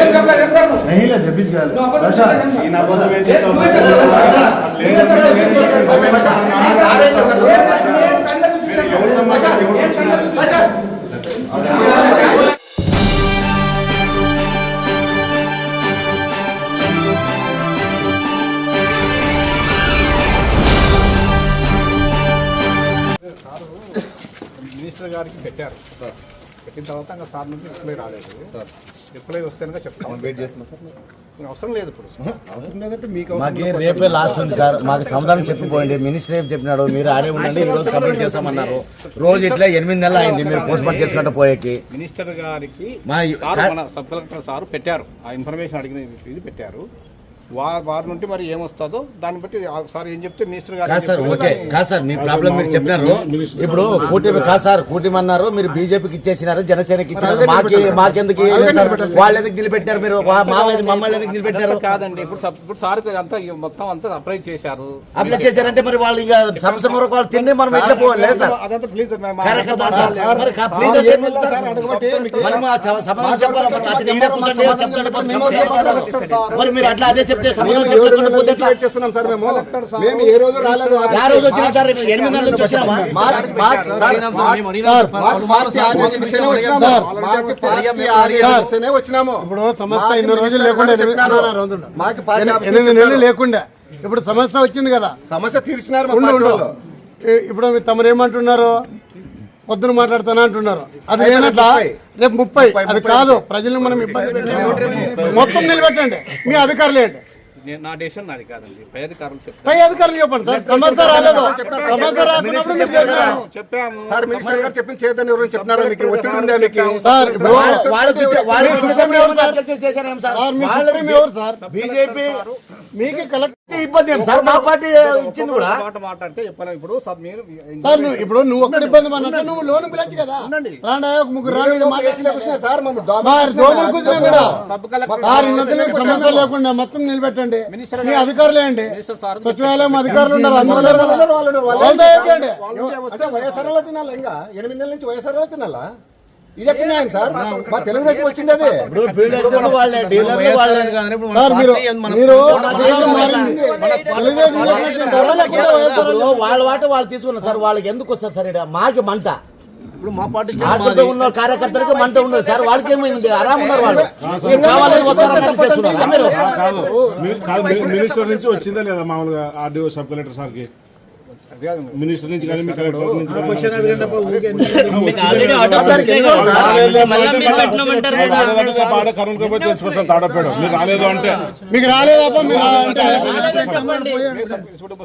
नहीं ले जब भी गया నువ్వు అబద్ధం अच्छा చెప్పలేదు. ఈయన అబద్ధం ఏం ఏ, చెప్తావు? నువ్వే చెప్పలేదు. లేదు, నువ్వే చెప్పలేదు. లేదు, లేదు, లేదు, బస్, బస్. లేదు, ఏ, లేదు, సార్, లేదు, బస్. లేదు, ఏ, బస్, ఏ కళ్ళకు చూశాను. ఎవరు తమాషా? ఎవరు ఏ కళ్ళకు చూశాను. మినిస్టర్ గారికి పెట్టారు పెట్టిన తర్వాత ఇంకా సార్ నుంచి రిప్లై రాలేదు రిప్లై వస్తేనే చెప్తాం. వెయిట్ చేస్తున్నా సార్. అవసరం లేదు ఇప్పుడు. అవసరం లేదంటే మీకు మాకి అవసరం రేపే లాస్ట్ ఉంది సార్. మాకు సమాధానం చెప్పిపోయింది. మినిస్టర్ ఏం చెప్పినాడు? మీరు ఆడే ఉండండి ఈ రోజు కంప్లీట్ చేస్తామన్నారు. రోజు ఇట్లా ఎనిమిది నెలలు అయింది. మీరు పోస్ట్ మార్ట్ చేసుకుంటూ పోయేకి. మినిస్టర్ గారికి మా సబ్ కలెక్టర్ సార్ పెట్టారు. ఆ ఇన్ఫర్మేషన్ అడిగిన ఇది పెట్టారు. వారి నుండి మరి ఏమొస్తుందో దాన్ని బట్టి ఆ సార్ ఏం చెప్తే మినిస్టర్ గారు కాదు సార్ ఓకే. కాదు సార్ మీ ప్రాబ్లం మీరు చెప్పినారు. ఇప్పుడు కూటమి కాదు సార్ కూటమి అన్నారు మీరు బీజేపీకి ఇచ్చేసినారు జనసేనకి ఇచ్చినారు మాకి మాకెందుకు వాళ్ళు ఎందుకు నిలబెట్టారు మీరు? వా- మా వైపు మమ్మల్ని ఎందుకు నిలబెట్టారు? కాదండి. ఇప్పుడు ఇప్పుడు సార్ అంతా మొత్తం అంతా అప్లై చేశారు. అప్లై చేశారంటే మరి వాళ్ళు ఇక సంవత్సరం వరకు వాళ్ళు తిండి మనం ఎట్లా పోవాలి? లేదు సార్ అదంతా ప్లీజ్. మరి. మరి అట్లా అదే చెప్తే చేస్తున్నాం సార్ మేము మేము ఏ రోజు రాలేదు వచ్చినామా ఇప్పుడు సమస్య ఇన్ని రోజులు లేకుండా. మాకు పార్టీ ఎనిమిది నెలలు. లేకుండా ఇప్పుడు సమస్య వచ్చింది కదా సమస్య తీర్చినారు ఇప్పుడు మీరు తమరు ఏమంటున్నారు పొద్దున మాట్లాడుతానా అంటున్నారు అది ఏనట్లా. రేపు ముప్పై అది. కాదు ప్రజలను మనం ఇబ్బంది మొత్తం నిలబెట్టండి మీ అధికారులు ఏంటి నా డెసిషన్ నాది కాదండి. పై అధికారులు చెప్తారు. పై అధికారులు చెప్పండి సార్. సమస్య రాలేదు. సమస్య రాకున్నప్పుడు మీరు చేస్తున్నారు. చెప్పాము. సార్ మినిస్టర్ గారు చెప్పింది చేయదని ఎవరైనా చెప్పినారా? మీకు ఒత్తిడి ఉందా మీకు? సార్ ఇప్పుడు వాళ్ళకి ఇచ్చే- వాళ్ళకి మీ ఇచ్చే సుప్రీం ఎవరు సార్? అట్లా చేశారేం సార్? సార్, మీ వాళ్ళకి సుప్రీం ఎవరు సార్? బీజేపీ మీకు కలెక్ట్ ఇబ్బంది ఏం సార్? మా పార్టీ ఇచ్చింది కూడా. మాట మాట్లాడితే చెప్పలేము ఇప్పుడు సార్ మీరు సార్ నువ్వు ఇప్పుడు నువ్వు ఒక్కడి ఇబ్బంది పడినట్టు నువ్వు లోన్ పిల్లచ్చు కదా? రాండి ముగ్గురు రాండి సార్ మమ్మల్ని దోమలు కూర్చున్నాం సార్ సమస్య లేకుండా మొత్తం నిలబెట్టండి. మీ అధికారులే అండి సచివాలయం అధికారులు వైఎస్ఆర్లో తినాలా ఇంకా? ఎనిమిది నెలల నుంచి వైఎస్ఆర్లో తినాలా? ఇది ఎక్కడ న్యాయం సార్? మా తెలుగుదేశం వచ్చింది అది. వాళ్ళే సార్ మీరు మీరు వాట వాళ్ళు తీసుకున్నారు సార్. వాళ్ళకి ఎందుకు వస్తారు సార్? మాకి మంట. ఇప్పుడు మా పార్టీ ఉన్న కార్యకర్తలకు మంట ఉండదు సార్ వాళ్ళకి ఏమైంది? ఆరామ్ ఉన్నారు వాళ్ళు. ఏం కావాలని వస్తారని మినిస్టర్ నుంచి వచ్చిందా లేదా మామూలుగా ఆర్డీఓ సబ్ కలెక్టర్ సార్కి? మినిస్టర్ నుంచి కానీ మీ కలెక్టర్ నుంచి కానీ ఆడ కరోనా కాబట్టి చూస్తాం తాడపాడు. మీరు రాలేదు అంటే మీకు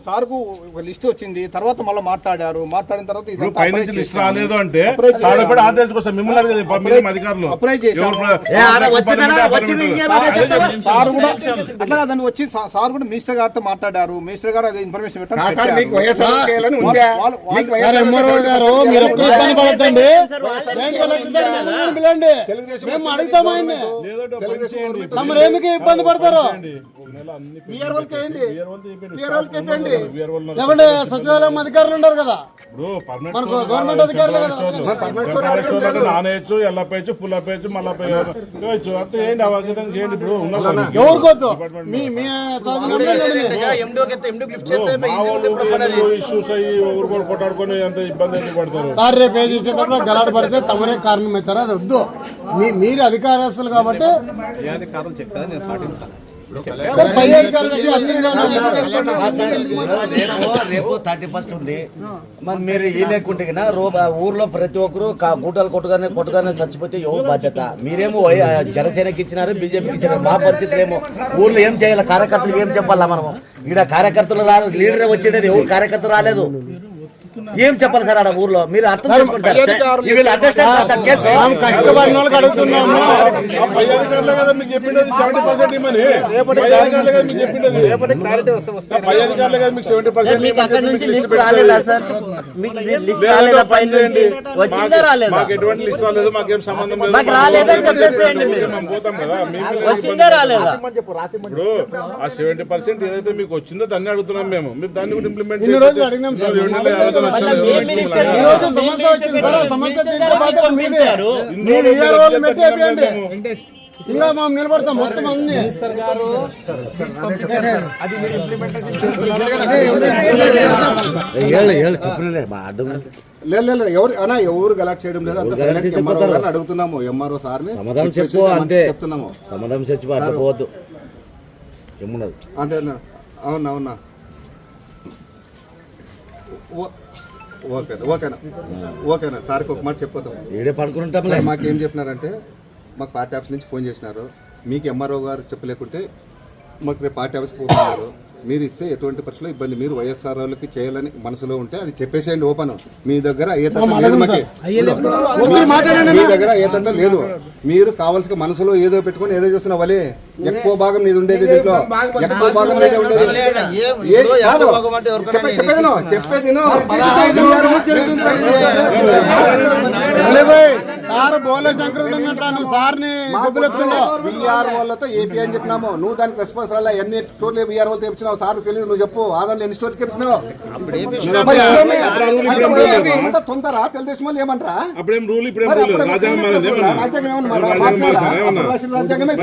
సార్కు ఒక లిస్ట్ వచ్చింది తర్వాత మళ్ళీ మాట్లాడారు. మాట్లాడిన తర్వాత apply లిస్ట్. రాలేదు అంటే తాడపాడు ఆదేశించుకోస్తాం మిమ్మల్ని అధికారులు. అప్లై చెప్తావా? సార్ కూడా అట్లా కాదండి వచ్చి సార్ కూడా మినిస్టర్ గారితో మాట్లాడారు. మినిస్టర్ గారు అదే ఇన్ఫర్మేషన్ పెట్టారు. చేయాలని ఉందా? ఎంఆర్ఓ గారు మీరు ఇబ్బంది పడద్దండి? తెలుగుదేశం మేము. తమరు ఎందుకు పడతారు. లేకుంటే సచివాలయం అధికారులు ఉన్నారు కదా? మనకు గవర్నమెంట్ అధికారులు కదా. నానేయచ్చు ఎల్లపేయచ్చు పుల్లపేయచ్చు మల్లపేయచ్చు ఇవ్వచ్చు అంతే ఏంటి అవగతం చేయండి ఇప్పుడు? ఎవరికొద్దు? మీ మీ చదువు ఇష్యూస్ అయ్యి ఊరుకొని కొట్టాడుకొని ఎంత ఇబ్బంది ఎందుకు పడతారు? సార్ రేపు ఏది చేసేటప్పుడు గలాట పడితే తమరే కారణం అవుతారు. అది వద్దు. మీ మీరు అధికారస్తులు కాబట్టి ఏ అధికారులు చెప్తారో నేను పాటించాలి. రేపు రేపు థర్టీ ఫస్ట్ ఉంది. మరి మీరు ఈ లేకుంటే ఊర్లో ప్రతి ఒక్కరు గూటలు కొట్టుగానే కొట్టుగానే చచ్చిపోతే ఎవరు బాధ్యత? మీరేమో జనసేనకి ఇచ్చినారు బీజేపీకి ఇచ్చినారు. మా పరిస్థితులు ఏమో ఊర్లో ఏం చేయాలి? కార్యకర్తలకు ఏం చెప్పాలా మనము? ఈడ కార్యకర్తలు రాలేదు లీడర్ వచ్చేది ఎవరు కార్యకర్త రాలేదు? ఏం చెప్పాలి సార్ ఆడ ఊర్లో? మీరు అర్థం ఇప్పుడు ఆ సెవెంటీ పర్సెంట్ ఏదైతే మీకు వచ్చిందో దాన్ని అడుగుతున్నాం మేము. మీరు దాన్ని కూడా ఇంప్లిమెంట్ ఇన్ని రోజులు అడిగినాం ఇంకా మేము నిలబడతాం మొత్తం అన్ని. ఏళ్ళు ఏళ్ళు చెప్పలే మా అడ్డం లేదు లేదు లేదు, ఎవరు అన్నా ఎవరు గలాట్ చేయడం లేదు? అంత సైలెంట్ ఎంఆర్ఓ. గారిని అడుగుతున్నాము ఎంఆర్ఓ సార్ని. సమాధానం చెప్పు అంతే. చెప్తున్నాము. సమాధానం చచ్చిపో అట్లా పోవద్దు. ఏమున్నది అంతే. అవునా అవునా. ఓ- ఓకే ఓకేనా ఓకేనా. సార్కి ఒక మాట చెప్పొద్దాం. పడుకుంటాం మాకు చెప్పినారంటే మాకు పార్టీ ఆఫీస్ నుంచి ఫోన్ చేసినారు. మీకు ఎంఆర్ఓ గారు చెప్పలేకుంటే మాకు రేపు పార్టీ ఆఫీస్కి పోతున్నారు. మీరు ఇస్తే ఎటువంటి పరిస్థితుల్లో ఇబ్బంది? మీరు వైఎస్ఆర్ వాళ్ళకి చేయాలని మనసులో ఉంటే అది చెప్పేసేయండి ఓపెన్ మీ దగ్గర ఏ తత్వం లేదు మాకి. మీ దగ్గర ఏ తత్వం లేదు. మీరు కావాల్సిన మనసులో ఏదో పెట్టుకొని ఏదో చేస్తున్న వలే ఎక్కువ భాగం నీది ఉండేది దీంట్లో. ఎక్కువ భాగం నీదే ఉండేది. సార్? బోలే శంకరుడు ఉన్నట్టు సార్ని విఆర్ వాళ్ళతో ఏపీ అని చెప్పినాము. నువ్వు దానికి రెస్పాన్స్ రాలే. ఎన్ని స్టోర్లు విఆర్ వాళ్ళతో తెప్పించినావు సార్ తెలియదు నువ్వు చెప్పు. ఆదాలు ఎన్ని స్టోర్కి అంత తొందర తెలుగుదేశం వాళ్ళు ఏమంటారా? అప్పుడేం రూల్ ఇప్పుడేం రాజ్యాంగం ఏమన్నా? రాజ్యాంగమే.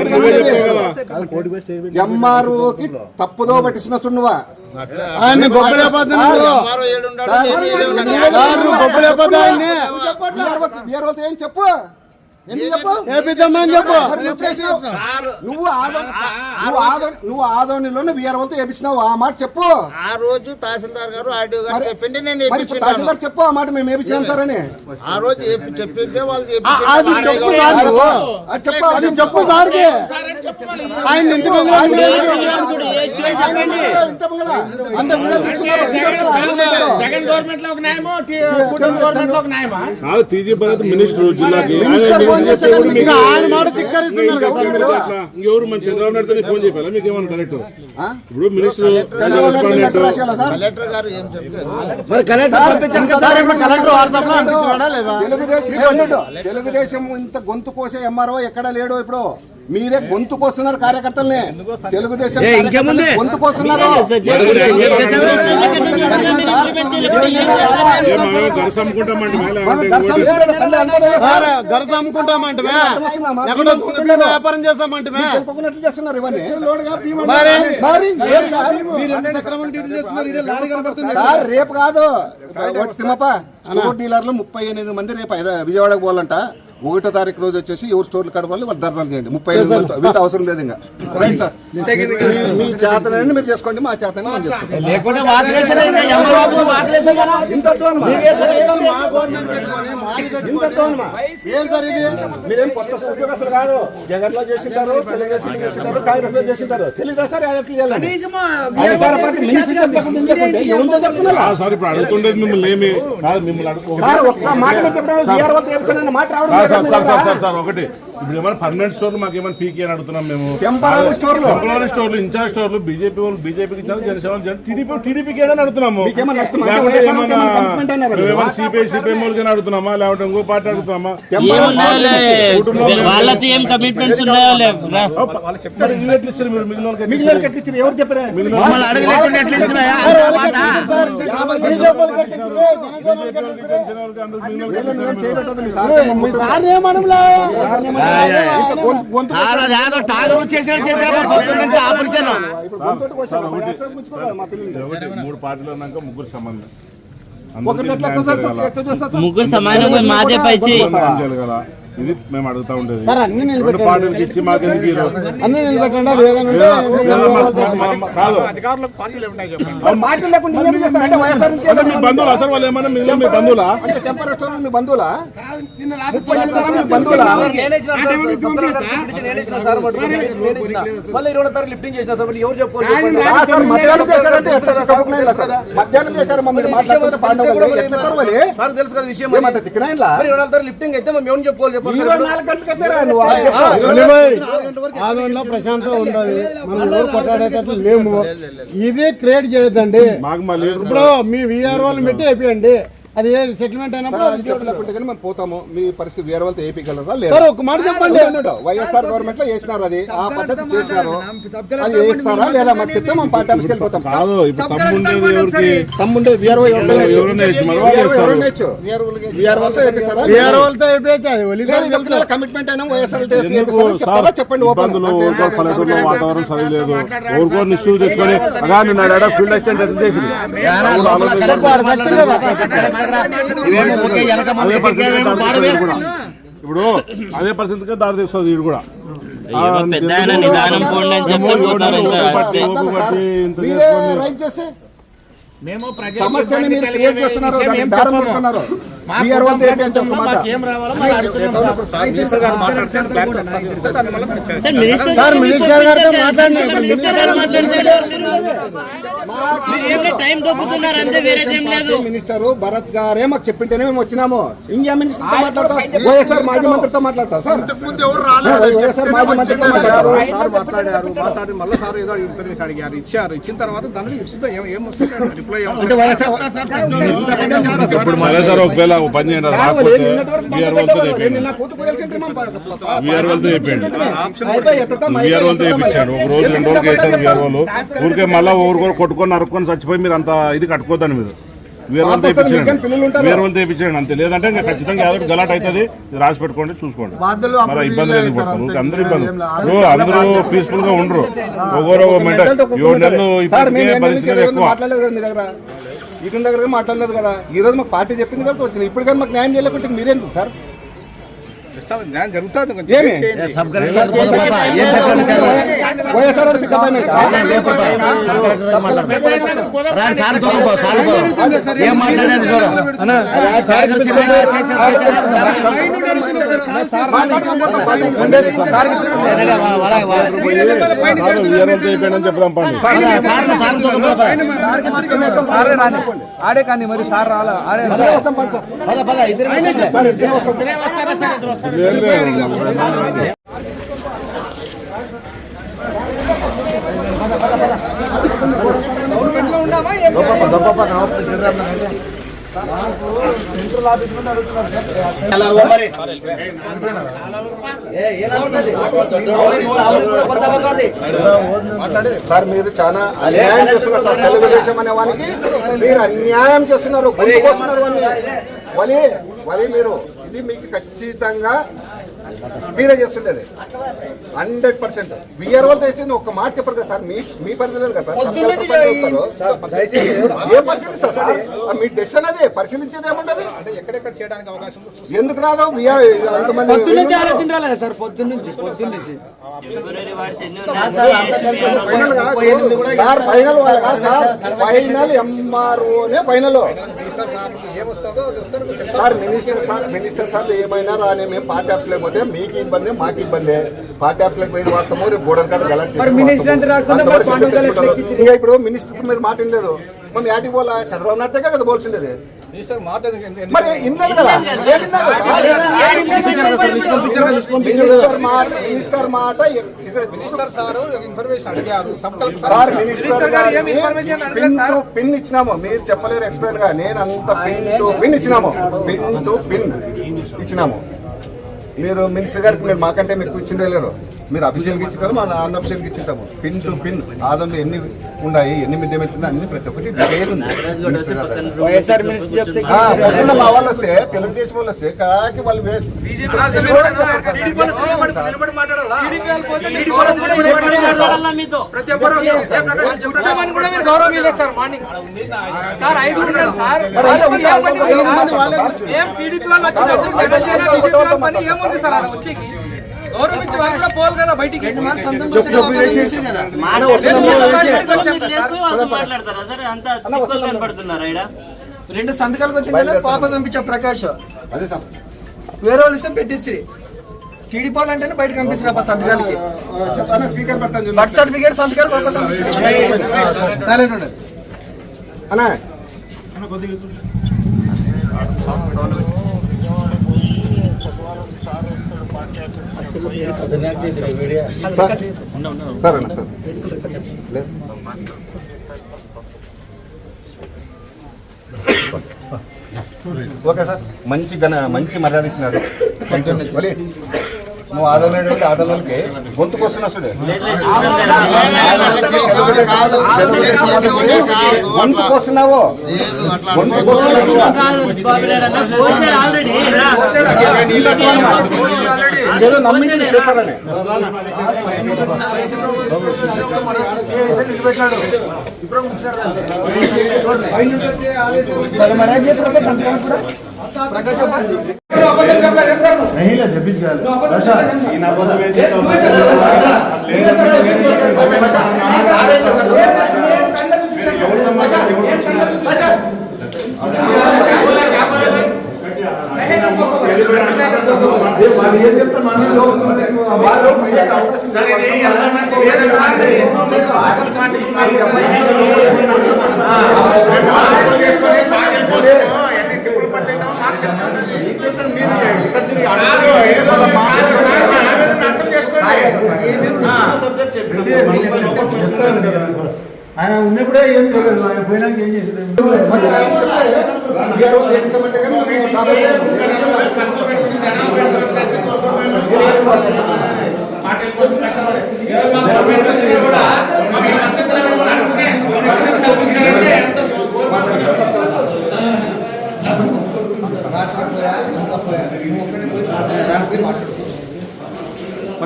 ఎంఆర్ఓకి తప్పుదో పట్టిస్తున్న వాళ్ళతో ఏం చెప్పు? నువ్వు చేసినావు. నువ్వు ఆదో- నువ్వు ఆదో- నువ్వు ఆదోనిలోనే విఆర్ వాళ్ళతో వేపించినావు ఆ మాట చెప్పు. ఆ రోజు తహసీల్దార్ గారు ఆర్డీఓ గారు చెప్పింది నేను. తహసీల్దార్ చెప్పు ఆ మాట మేము వేపించాం సార్ అని. ఆ రోజు చెప్పి చెప్పింటే వాళ్ళు ఆ, అది చెప్పించారు. చెప్పు. అది సార్కి. ఆయన? జగన్ గవర్నమెంట్లో ఒక న్యాయమో గవర్నమెంట్లో ఒక న్యాయమా? జిల్లాకి మినిస్టర్ ఫోన్ ఇంకా ఆయన మాట ధిక్కరిస్తున్నారు కదా సార్ మీరు అట్లా ఇంకెవరు మన చంద్రబాబు నాయుడు ఫోన్ చెప్పాలా మీకు ఏమన్నా కరెక్ట్ ఆ? ఇప్పుడు మినిస్టర్? కలెక్టర్ మరి కలెక్టర్ కలెక్టర్? తెలుగుదేశం ఇంత గొంతు కోసే ఎంఆర్ఓ ఎక్కడ లేడు ఇప్పుడు? మీరే గొంతు కోస్తున్నారు కార్యకర్తల్ని. తెలుగుదేశం ఏ, ఇంకేముంది? కార్యకర్తలు గొంతు కోస్తున్నారు. మనం గరస అమ్ముకుంటామంటే మళ్ళీ మనం అంటే దర్శనం ఇంకోటి- కూడా కళ్ళు అనుకోలేదు సార్. సార్ గరస అమ్ముకుంటామంటే ఎక్కడో కుంటుపేట వ్యాపారం చేస్తామంటే చేస్తున్నారు ఇవన్నీ. రేపు కాదు. తిమ్మప్ప స్టోర్ డీలర్లు ముప్పై ఎనిమిది మంది రేపు విజయవాడకు పోవాలంట. ఒకటో తారీఖు రోజు వచ్చేసి ఎవరు స్టోర్లు కడవాలి వాళ్ళు ధర్నాలు చేయండి. ముప్పై వీళ్ళతో అవసరం లేదు ఇంకా. రైట్ సార్ మీ- మీ చేతనని మీరు చేసుకోండి మా లేకుంటే ఇది? మీరేం కొత్త ఉద్యోగస్తులు కాదు. జగన్లో చేసింటారు తెలుగుదేశం చేసింటారు. కాంగ్రెస్లో చేసింటారు ఒకటి. ఇప్పుడు ఏమైనా పర్మనెంట్ స్టోర్లు మాకు ఏమైనా పీకి అని అడుగుతున్నాం మేము. టెంపరరీ స్టోర్లు. టెంపరరీ స్టోర్లు ఇన్ఛార్జ్ స్టోర్లు బీజేపీ వాళ్ళు బీజేపీకి ఇచ్చారు జనసేన టీడీపీ టీడీపీకి ఏదని అడుగుతున్నాము? ఏమైనా సిపిఐ సిపిఎం వాళ్ళకి అడుగుతున్నామా? లేకపోతే ఇంకో పార్టీ అడుగుతున్నామా? ఏం కమిట్మెంట్స్ ఉన్నాయో ఎవరు చెప్పారా? మిగిలిన మూడు పార్టీలు ఉన్నాక ముగ్గురు సంబంధం సమానంగా మాదే పై చేయి. కదా ఇది మేము అడుగుతా ఉండేది. రెండు నిలబెట్టండి. పార్టీలకి ఇచ్చి లేదా మా- బంధువులు అసలు వాళ్ళు ఏమన్నా మిగిలిన మీ బంధువులా? మీ బంధువులా? సార్ మధ్యాహ్నం చేశారు మమ్మల్ని? లిఫ్టింగ్ అయితే మేము ఏం చెప్పుకోవాలి చెప్పండి ఇరవై నాలుగు గంటలకు ఎత్తారా నువ్వు? అది చెప్పు. అలీభాయ్, ఆదంలో ప్రశాంతం ఉండదు మనం ఎవరు కొట్లాడేటట్లు లేము. ఇది క్రియేట్ చేయొద్దండి. ఇప్పుడు మీ విఆర్ వాళ్ళని పెట్టి అయిపోయండి అది సెటిల్మెంట్ అయినప్పుడు మేము పోతాము మీ పరిస్థితి వేరే వాళ్ళతో ఏపీగలరా లేదా సార్ ఒక మాట చెప్పండి వైఎస్ఆర్ గవర్నమెంట్లో చేసినారు అది ఆ పద్ధతి చేసినారు అది చేస్తారా లేదా మాకు చెప్తే మేము పార్టీ ఆఫీస్కి వెళ్ళిపోతాం కాదు తమ్ముండే వీఆర్ఓ ఎవరైనా కమిట్మెంట్ అయినా వైఎస్ఆర్ చెప్పండి పల్లెటూరులో వాతావరణం తెచ్చుకొని నిన్న ఫీల్డ్ అసిస్టెంట్ చేసింది ఇప్పుడు అదే పరిస్థితికి దారి తీస్తుంది వీడు కూడా. మేము ప్రజలకు సమస్యని మీరు క్రియేట్ చేస్తున్నారు మినిస్టర్ భరత్ గారే మాకు చెప్పింటేనే మేము వచ్చినాము ఇండియా మినిస్టర్తో మాట్లాడతాం వైఎస్ఆర్ మాజీ మంత్రితో మాట్లాడతాం సార్ వైఎస్ఆర్ మాజీ మంత్రితో మాట్లాడతాం సార్ మాట్లాడారు మాట్లాడి మళ్ళీ సార్ ఏదో ఇన్ఫర్మేషన్ అడిగారు ఇచ్చారు ఇచ్చిన తర్వాత దాన్ని ఇస్తుందో ఏం ఏం వస్తుంది రిప్లై ఒకవేళ ఒక పని చేయండి రాకపోతే వీఆర్. వాళ్ళతో చెప్పిండు వాళ్ళతో చెప్పిండు వాళ్ళతో ఒక రోజు రెండు రోజులు వేసారు వీఆర్ వాళ్ళు. ఊరికే మళ్ళీ ఊరుకో కొట్టుకొని నరుక్కొని చచ్చిపోయి మీరు అంత ఇది కట్టుకోద్దని మీరు. వీఆర్ పిల్లలు తెప్పించండి? వీఆర్ తెప్పించండి అంతే. లేదంటే ఇంకా ఖచ్చితంగా ఏదో గలాట్ అవుతుంది. ఇది రాసి పెట్టుకోండి చూసుకోండి. మరి ఇబ్బంది ఎందుకు పడుతుంది అందరూ ఇబ్బంది. ఇప్పుడు అందరూ పీస్ఫుల్గా ఉండరు. ఒకరు ఒక మెంటల్. ఏడు నెలలు నుంచి పరిస్థితులు ఎక్కువ. ఇతని దగ్గర మాట్లాడలేదు కదా ఈ రోజు మాకు పార్టీ చెప్పింది కాబట్టి వచ్చింది ఇప్పుడు కానీ మాకు న్యాయం చేయలేకుంటే మీరేందుకు సార్ న్యాయం జరుగుతుంది ఏమి? వైఎస్ఆర్. ఏం మాట్లాడారు సార్ సార్ ఆడే కానీ మరి సార్ రాలా ఆడే పద పద ఇద్దరు సార్ మీరు చాలా అన్యాయం చేస్తున్నారు సార్ తెలుగుదేశం అనే వానికి. మీరు అన్యాయం చేస్తున్నారు మళ్ళీ మళ్ళీ మీరు ఇది మీకు ఖచ్చితంగా మీరే చేస్తుండేది. Hundred percent. విఆర్ వాళ్ళు తెచ్చింది ఒక మాట చెప్పరు కదా సార్. మీ మీ పరిధిలో కదా సార్. ఏ పరిశీలిస్తారు సార్? ఆ మీ డెసిషన్ అదే. పరిశీలించేది ఏముంటది అంటే ఎక్కడెక్కడ చేయడానికి అవకాశం ఉంది? ఎందుకు రాదు? కాదు. Sir. Final final ఎంఆర్ఓనే final. Sir minister sir minister sir ఏమైనా రాని మేము పార్టీ ఆఫీస్ లేకపోతే మీకు ఇబ్బంది మాకు ఇబ్బంది. పార్టీ ఆఫీస్ లేక పోయిన వాస్తవము రేపు గోడల కాడ ఇంకా ఇప్పుడు మినిస్టర్ మీరు మాట వినలేదు మనం యాటికి పోలా చంద్రబాబు నాయుడు కదా పోల్సిండేది మినిస్టర్ మాట మరి కదా? మినిస్టర్ మాట మినిస్టర్ మాట ఇక్కడ మినిస్టర్ సార్ ఇన్ఫర్మేషన్ అడిగారు. సార్ మినిస్టర్ పిన్ ఇచ్చినాము. మీరు చెప్పలేరు ఎక్స్ప్లెయిన్గా నేను అంత పిన్ టు పిన్ ఇచ్చినాము. పిన్ టు పిన్ ఇచ్చినాము. మీరు మినిస్టర్ గారికి మీరు మాకంటే మీకు ఇచ్చిండలేరు మీరు అఫీషియల్గా ఇచ్చినారు మన అన్అఫీషియల్గా ఇచ్చింటాము. Pin to pin. ఆదంలో ఎన్ని ఉన్నాయి ఎన్ని మిడ్ డే మీల్స్ ఉన్నాయి అన్ని ప్రతి ఒక్కటి ఉంది. పొద్దున్న మా వాళ్ళు వస్తే తెలుగుదేశం వాళ్ళు వస్తే కాకి వాళ్ళు వే- మీతో సార్ ఐదు ఉన్నారు సార్. మరి అంటే ఉంటే ఐదు మంది వాళ్ళే కూర్చున్నారు. ఏం టీడీపీ వాళ్ళు వచ్చి చదువు జనసేన బీజేపీ వాళ్ళ పని ఏముంది సార్? అది వచ్చేకి? గౌరవించి వాళ్ళు కదా బయటికి. రెండు సంతకాలకు వచ్చిండే పాప పంపించా ప్రకాష్. అదే సార్. వేరే వాళ్ళు ఇస్తే పెట్టిస్త్రీ. టీడీపీ వాళ్ళు అంటేనే బయటకు పంపిస్తారు ఆ సంతకాలకి. బర్త్ సర్టిఫికేట్ సంతకాలు సైలెంట్ ఉండండి. అన్నా సార్ సార్ అన్న సార్ లేదు ఓకే సార్. మంచి ఘన మంచి మర్యాద ఇచ్చినారు. వలి, నువ్వు ఆదరణ ఆదరణకి గొంతుకు వస్తున్నా చూడు. గొంతుకు వస్తున్నావు గొంతుకు వస్తున్నావు ఏదో నమ్మించి మీరు చేస్తారని మర్యాద చేసినప్పుడు సంతకం కూడా ప్రకాశం అబద్ధం చెప్పలేదు ఏం సార్ నువ్వు? नहीं जब भी गया నువ్వు అబద్ధం చెప్పలేదు. వాళ్ళు ఏం చెప్తారు మన లోపల వాళ్ళు మీడియాకి అవకాశం సార్, ఇది ఇవ్వాలి. ఎంతమంది వేరే సార్, ఎన్నో మంది ఆటలు పార్టీలు ఉన్నారు కదా. ఆ, ఆయన ఉన్నప్పుడే ఏం చేయలేదు. ఆయన పోయినాక ఏం చేసలేదు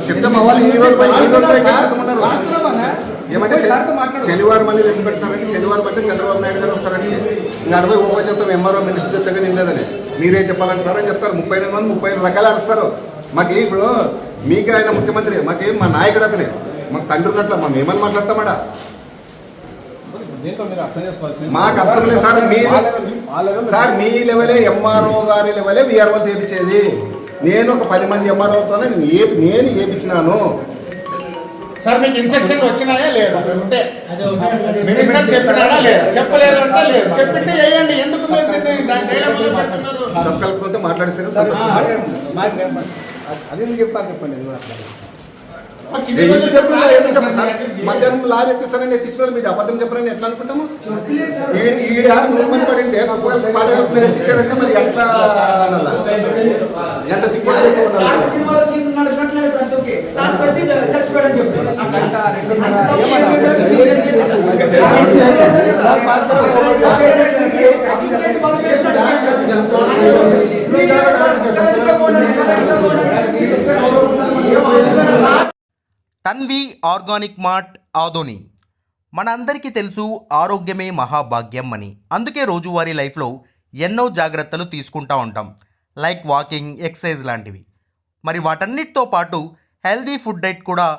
చెప్తే ఈ రోజు పై- ఈ రోజు పై ఏమంటే శనివారం అనేది ఎందుకు పెట్టినారంటే శనివారం అంటే చంద్రబాబు నాయుడు గారు ఇంకా అరవై ఓపెన్ చెప్తాం ఎంఆర్ఓ మినిస్టర్ చెప్తే కానీ లేదని మీరేం చెప్పాలని సార్ అని చెప్తారు. ముప్పై ఎనిమిది మంది ముప్పై రకాలు అరుస్తారు. మాకు ఇప్పుడు మీకే ఆయన ముఖ్యమంత్రి మాకేం మా నాయకుడు అతనే. మాకు తండ్రి ఉన్నట్లు మేము ఏమని మాట్లాడతామాడా? మాకు అర్థం లేదు సార్ మీ సార్ మీ లెవెలే ఎంఆర్ఓ గారి లెవెలే విఆర్ఓ తెప్పించేది నేను ఒక పది మంది ఎంఆర్ఓతోనే నేను నేను ఏపించినాను సార్ మీకు ఇన్స్ట్రక్షన్ వచ్చినాయా లేదా? అంతే మినిస్టర్ చెప్పినాడా లేదా? చెప్పలేదు అంటే లేదు. చెప్పింటే వేయండి. ఎందుకు మీరు సంతోషం. అది. చెప్తాను చెప్పండి. మధ్యాహ్నం లారీ ఎత్తిస్తానని ఎత్తించుకోవాలి మీరు అబద్ధం చెప్పరని ఎట్లా అనుకుంటాము? ఈడ ఈడ నూరు మంది పడింటే పాడగా మీరు ఎట్లా? ఎంత తన్వి ఆర్గానిక్ మార్ట్ ఆదోని. మనందరికీ తెలుసు ఆరోగ్యమే మహాభాగ్యం అని. అందుకే రోజువారీ లైఫ్లో ఎన్నో జాగ్రత్తలు తీసుకుంటా ఉంటాం. లైక్ వాకింగ్ ఎక్సర్సైజ్ లాంటివి. మరి వాటన్నిటితో పాటు హెల్దీ ఫుడ్ డైట్ కూడా